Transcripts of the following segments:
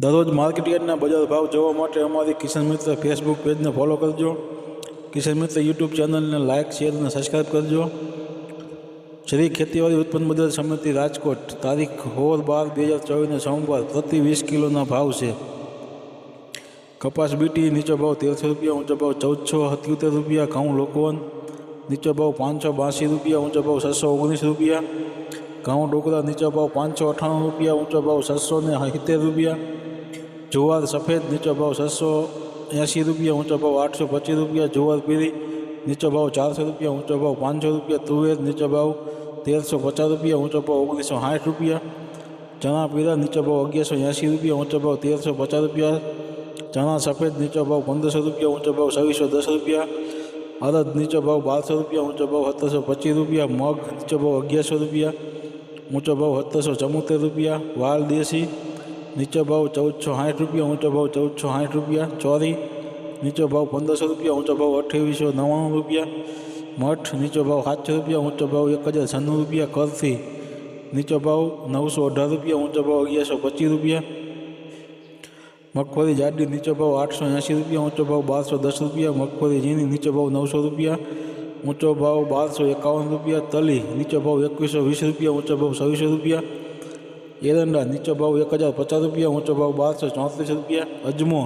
દરરોજ માર્કેટ યાર્ડના બજાર ભાવ જોવા માટે અમારી કિશન મિત્ર ફેસબુક પેજને ફોલો કરજો કિશન મિત્ર યુટ્યુબ ચેનલને લાઇક શેર અને સબસ્ક્રાઈબ કરજો શ્રી ખેતીવાડી ઉત્પન્ન બજાર સમિતિ રાજકોટ તારીખ સોળ બાર બે હજાર ચોવીસને સોમવાર પ્રતિ વીસ કિલોના ભાવ છે કપાસ બીટી નીચો ભાવ તેરસો રૂપિયા ઊંચો ભાવ ચૌદસો સત્યોતેર રૂપિયા ઘઉં લોકવન નીચો ભાવ પાંચસો બાસી રૂપિયા ઊંચો ભાવ છસો ઓગણીસ રૂપિયા ઘઉં ડોકરા નીચો ભાવ પાંચસો અઠ્ઠાણું રૂપિયા ઊંચો ભાવ છસો ને સિત્તેર રૂપિયા જુવાર સફેદ નીચો ભાવ છસો એંસી રૂપિયા ઊંચો ભાવ આઠસો પચીસ રૂપિયા જુવાર પીળી નીચો ભાવ ચારસો રૂપિયા ઊંચો ભાવ પાંચસો રૂપિયા તુવેર નીચો ભાવ તેરસો પચાસ રૂપિયા ઊંચો ભાવ ઓગણીસો સાઠ રૂપિયા ચણા પીળા નીચો ભાવ અગિયારસો એંસી રૂપિયા ઊંચો ભાવ તેરસો પચાસ રૂપિયા ચણા સફેદ નીચો ભાવ પંદરસો રૂપિયા ઊંચો ભાવ છવ્વીસો દસ રૂપિયા અડદ નીચો ભાવ બારસો રૂપિયા ઊંચો ભાવ સત્તરસો પચીસ રૂપિયા મગ નીચો ભાવ અગિયારસો રૂપિયા ઊંચો ભાવ સત્તરસો ચુમ્મોતેર રૂપિયા વાલ દેશી નીચો ભાવ ચૌદસો સાઠ રૂપિયા ઊંચો ભાવ ચૌદસો સાઠ રૂપિયા ચોરી નીચો ભાવ પંદરસો રૂપિયા ઊંચો ભાવ અઠ્યાવીસો નવ્વાણું રૂપિયા મઠ નીચો ભાવ સાતસો રૂપિયા ઊંચો ભાવ એક હજાર છન્નું રૂપિયા કરથી નીચો ભાવ નવસો અઢાર રૂપિયા ઊંચો ભાવ અગિયારસો પચીસ રૂપિયા મગફળી જાડી નીચો ભાવ આઠસો એંસી રૂપિયા ઊંચો ભાવ બારસો દસ રૂપિયા મગફળી ઝીણી નીચો ભાવ નવસો રૂપિયા ઊંચો ભાવ બારસો એકાવન રૂપિયા તલી નીચો ભાવ એકવીસો વીસ રૂપિયા ઊંચો ભાવ છવ્વીસો રૂપિયા એરંડા નીચો ભાવ એક હજાર પચાસ રૂપિયા ઊંચો ભાવ બારસો ચોત્રીસ રૂપિયા અજમો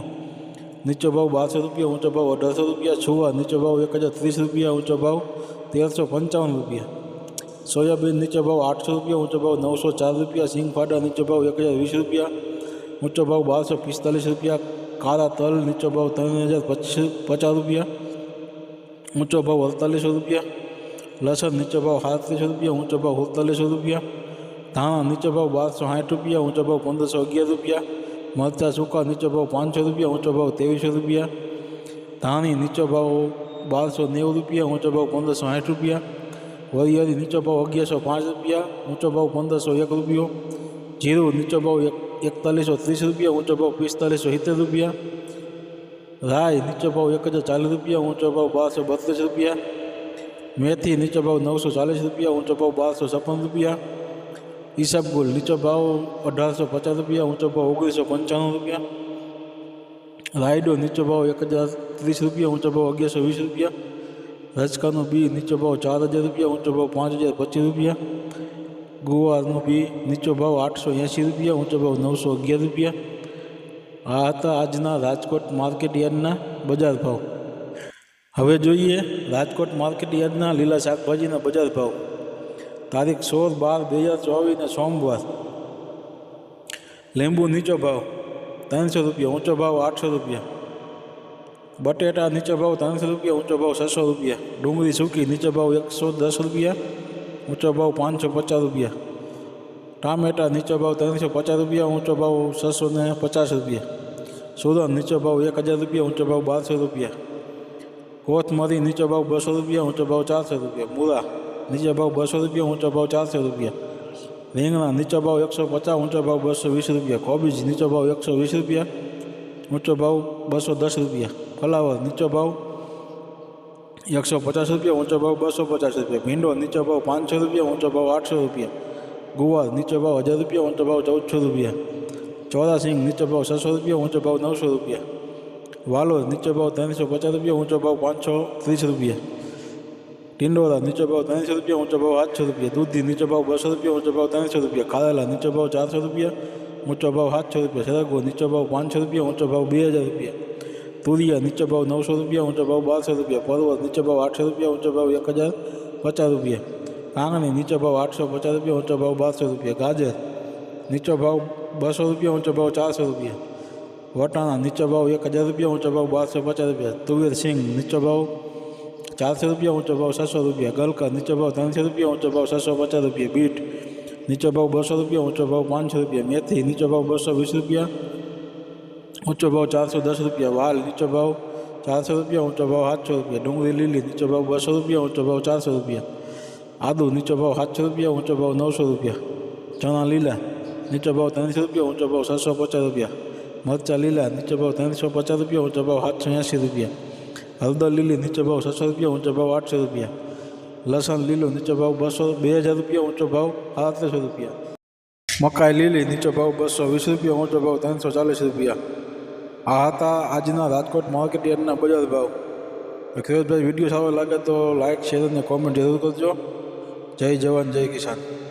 નીચો ભાવ બારસો રૂપિયા ઊંચો ભાવ અઢારસો રૂપિયા છુવા નીચો ભાવ એક હજાર ત્રીસ રૂપિયા ઊંચો ભાવ તેરસો પંચાવન રૂપિયા સોયાબીન નીચો ભાવ આઠસો રૂપિયા ઊંચો ભાવ નવસો ચાર રૂપિયા સિંગ ફાડા નીચો ભાવ એક હજાર વીસ રૂપિયા ઊંચો ભાવ બારસો પિસ્તાલીસ રૂપિયા કાળા તલ નીચો ભાવ ત્રણ હજાર પચીસ પચાસ રૂપિયા ઊંચો ભાવ અડતાલીસો રૂપિયા લસણ નીચો ભાવ સાડત્રીસો રૂપિયા ઊંચો ભાવ સુડતાલીસો રૂપિયા ધાણા નીચો ભાવ બારસો સાઠ રૂપિયા ઊંચો ભાવ પંદરસો અગિયાર રૂપિયા મરચાં સૂકા નીચો ભાવ પાંચસો રૂપિયા ઊંચો ભાવ ત્રેવીસો રૂપિયા ધાણી નીચો ભાવ બારસો નેવું રૂપિયા ઊંચો ભાવ પંદરસો સાઠ રૂપિયા વરિયાળી નીચો ભાવ અગિયારસો પાંચ રૂપિયા ઊંચો ભાવ પંદરસો એક રૂપિયો જીરું નીચો ભાવ એક એકતાલીસો ત્રીસ રૂપિયા ઊંચો ભાવ પિસ્તાલીસો સિત્તેર રૂપિયા રાય નીચો ભાવ એક હજાર ચાલીસ રૂપિયા ઊંચો ભાવ બારસો બત્રીસ રૂપિયા મેથી નીચો ભાવ નવસો ચાલીસ રૂપિયા ઊંચો ભાવ બારસો છપ્પન રૂપિયા ઈસબગુલ નીચો ભાવ અઢારસો પચાસ રૂપિયા ઊંચો ભાવ ઓગણીસો પંચાણું રૂપિયા રાયડો નીચો ભાવ એક હજાર ત્રીસ રૂપિયા ઊંચો ભાવ અગિયારસો વીસ રૂપિયા રચકાનું બી નીચો ભાવ ચાર હજાર રૂપિયા ઊંચો ભાવ પાંચ હજાર પચીસ રૂપિયા ગુવારનું બી નીચો ભાવ આઠસો એંસી રૂપિયા ઊંચો ભાવ નવસો અગિયાર રૂપિયા આ હતા આજના રાજકોટ માર્કેટ યાર્ડના બજાર ભાવ હવે જોઈએ રાજકોટ માર્કેટ યાર્ડના લીલા શાકભાજીના બજાર ભાવ તારીખ સોળ બાર બે હજાર ચોવીસને સોમવાર લીંબુ નીચો ભાવ ત્રણસો રૂપિયા ઊંચો ભાવ આઠસો રૂપિયા બટેટા નીચો ભાવ ત્રણસો રૂપિયા ઊંચો ભાવ છસો રૂપિયા ડુંગળી સૂકી નીચો ભાવ એકસો દસ રૂપિયા ઊંચો ભાવ પાંચસો પચાસ રૂપિયા ટામેટા નીચો ભાવ ત્રણસો પચાસ રૂપિયા ઊંચો ભાવ છસો ને પચાસ રૂપિયા સુરન નીચો ભાવ એક હજાર રૂપિયા ઊંચો ભાવ બારસો રૂપિયા કોથમરી નીચો ભાવ બસો રૂપિયા ઊંચો ભાવ ચારસો રૂપિયા મૂળા નીચો ભાવ બસો રૂપિયા ઊંચો ભાવ ચારસો રૂપિયા રીંગણા નીચો ભાવ એકસો પચાસ ઊંચો ભાવ બસો વીસ રૂપિયા કોબીજ નીચો ભાવ એકસો વીસ રૂપિયા ઊંચો ભાવ બસો દસ રૂપિયા ફલાવર નીચો ભાવ એકસો પચાસ રૂપિયા ઊંચો ભાવ બસો પચાસ રૂપિયા ભીંડો નીચો ભાવ પાંચસો રૂપિયા ઊંચો ભાવ આઠસો રૂપિયા ગુવાર નીચો ભાવ હજાર રૂપિયા ઊંચો ભાવ ચૌદસો રૂપિયા ચોરાસિંગ નીચો ભાવ છસો રૂપિયા ઊંચો ભાવ નવસો રૂપિયા વાલોર નીચો ભાવ ત્રણસો પચાસ રૂપિયા ઊંચો ભાવ પાંચસો ત્રીસ રૂપિયા ટિંડોરા નીચો ભાવ ત્રણસો રૂપિયા ઊંચો ભાવ આઠસો રૂપિયા દૂધી નીચો ભાવ બસો રૂપિયા ઊંચો ભાવ ત્રણસો રૂપિયા ખારેલા નીચો ભાવ ચારસો રૂપિયા ઊંચો ભાવ સાતસો રૂપિયા સરગવો નીચો ભાવ પાંચસો રૂપિયા ઊંચો ભાવ બે હજાર રૂપિયા તુરિયા નીચો ભાવ નવસો રૂપિયા ઊંચો ભાવ બારસો રૂપિયા પર્વત નીચો ભાવ આઠસો રૂપિયા ઊંચો ભાવ એક હજાર પચાસ રૂપિયા કાંગણી નીચો ભાવ આઠસો પચાસ રૂપિયા ઊંચો ભાવ બારસો રૂપિયા ગાજર નીચો ભાવ બસો રૂપિયા ઊંચો ભાવ ચારસો રૂપિયા વટાણા નીચો ભાવ એક હજાર રૂપિયા ઊંચો ભાવ બારસો પચાસ રૂપિયા તુવેર સિંગ નીચો ભાવ ચારસો રૂપિયા ઊંચો ભાવ છસો રૂપિયા ગલકા નીચો ભાવ ત્રણસો રૂપિયા ઊંચો ભાવ છસો પચાસ રૂપિયા બીટ નીચો ભાવ બસો રૂપિયા ઊંચો ભાવ પાંચસો રૂપિયા મેથી નીચો ભાવ બસો વીસ રૂપિયા ઊંચો ભાવ ચારસો દસ રૂપિયા વાલ નીચો ભાવ ચારસો રૂપિયા ઊંચો ભાવ સાતસો રૂપિયા ડુંગળી લીલી નીચો ભાવ બસો રૂપિયા ઊંચો ભાવ ચારસો રૂપિયા આદુ નીચો ભાવ સાતસો રૂપિયા ઊંચો ભાવ નવસો રૂપિયા ચણા લીલા નીચો ભાવ ત્રણસો રૂપિયા ઊંચો ભાવ છસો પચાસ રૂપિયા મરચાં લીલા નીચો ભાવ ત્રણસો પચાસ રૂપિયા ઊંચો ભાવ સાતસો એંસી રૂપિયા હળદર લીલી નીચો ભાવ છસો રૂપિયા, ઊંચો ભાવ આઠસો રૂપિયા. લસણ લીલું નીચો ભાવ બસો, બે હજાર રૂપિયા, ઊંચો ભાવ સાડત્રીસો રૂપિયા. મકાઈ લીલી નીચો ભાવ બસો વીસ રૂપિયા, ઊંચો ભાવ ત્રણસો ચાલીસ રૂપિયા. આ હતા આજના રાજકોટ માર્કેટ યાર્ડના બજાર ભાવ. ખેડૂતભાઈ, વીડિયો સારો લાગે તો લાઇક શેર અને કોમેન્ટ જરૂર કરજો. જય જવાન, જય કિસાન.